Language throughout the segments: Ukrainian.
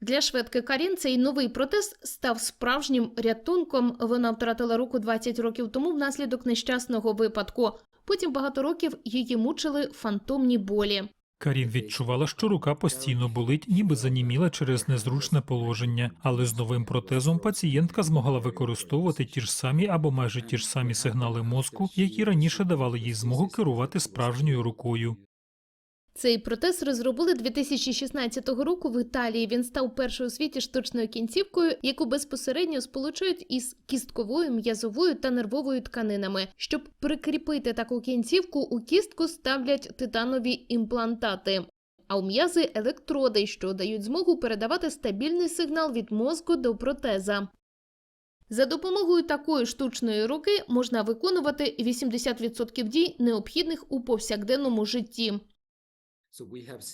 Для шведки Карін цей новий протез став справжнім рятунком. Вона втратила руку 20 років тому внаслідок нещасного випадку. Потім багато років її мучили фантомні болі. Карін відчувала, що рука постійно болить, ніби заніміла через незручне положення, але з новим протезом пацієнтка змогла використовувати ті ж самі або майже ті ж самі сигнали мозку, які раніше давали їй змогу керувати справжньою рукою. Цей протез розробили 2016 року в Італії. Він став першою у світі штучною кінцівкою, яку безпосередньо сполучують із кістковою, м'язовою та нервовою тканинами. Щоб прикріпити таку кінцівку, у кістку ставлять титанові імплантати. А у м'язи електроди, що дають змогу передавати стабільний сигнал від мозку до протеза. За допомогою такої штучної руки можна виконувати 80% дій, необхідних у повсякденному житті.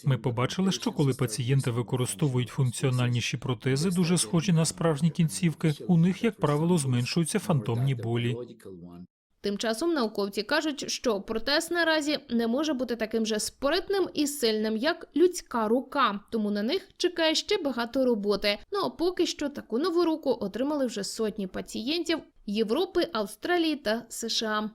Ми побачили, що коли пацієнти використовують функціональніші протези, дуже схожі на справжні кінцівки, у них, як правило, зменшуються фантомні болі. Тим часом науковці кажуть, що протез наразі не може бути таким же спритним і сильним, як людська рука, тому на них чекає ще багато роботи. Ну а поки що таку нову руку отримали вже сотні пацієнтів Європи, Австралії та США.